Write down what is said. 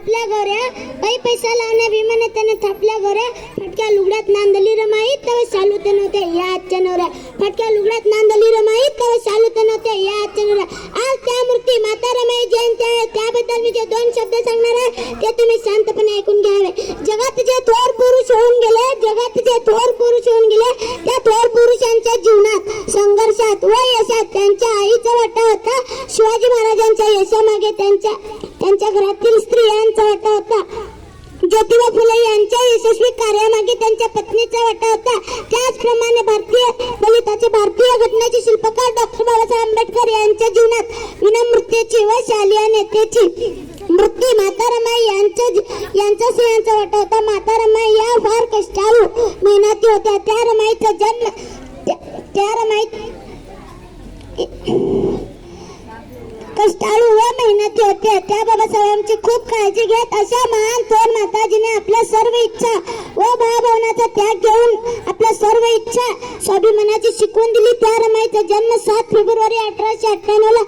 थापल्या गोऱ्या. पै पैसा लावण्या विमाने त्याने थापल्या गोऱ्या. फटक्या लुगड्यात नांदली रमाई तव चालू ते नव्हते या आजच्या नवऱ्या. फटक्या लुगड्यात नांदली रमाई तव चालू ते नव्हते या आजच्या नवऱ्या. आज त्या मूर्ती माता रमाई जयंती आहे. त्याबद्दल मी जे दोन शब्द सांगणार आहे ते तुम्ही शांतपणे ऐकून घ्यावे. जगात जे थोर पुरुष होऊन गेले जगात जे थोर पुरुष होऊन गेले त्या थोर पुरुषांच्या जीवनात संघर्षात व यशात त्यांच्या आईचा वाटा होता. शिवाजी महाराजांच्या यशामागे त्यांच्या त्यांच्या घरातील स्त्रियांचा वाटा होता. ज्योतिबा फुले यांच्या यशस्वी कार्यामागे त्यांच्या पत्नीचा वाटा होता. त्याचप्रमाणे भारतीय दलिताचे भारतीय घटनेचे शिल्पकार डॉक्टर बाबासाहेब आंबेडकर यांच्या जीवनात विनम्रतेची व शालीय नेतेची मृत्यू माता रमाई यांच्या यांचा सिंहांचा वाटा होता. माता रमाई या फार कष्टाळू मेहनती होत्या. त्या रमाईचा जन्म त्या- त्या कष्टाळू व मेहनती होते. त्या बाबासाहेबांची खूप काळजी घेत अशा महान थोर माताजीने आपल्या सर्व इच्छा व भावभावनाचा त्याग घेऊन आपल्या सर्व इच्छा स्वाभिमानाची शिकवून दिली. त्या रमाईचा जन्म सात फेब्रुवारी अठराशे अठ्ठ्याण्णव ला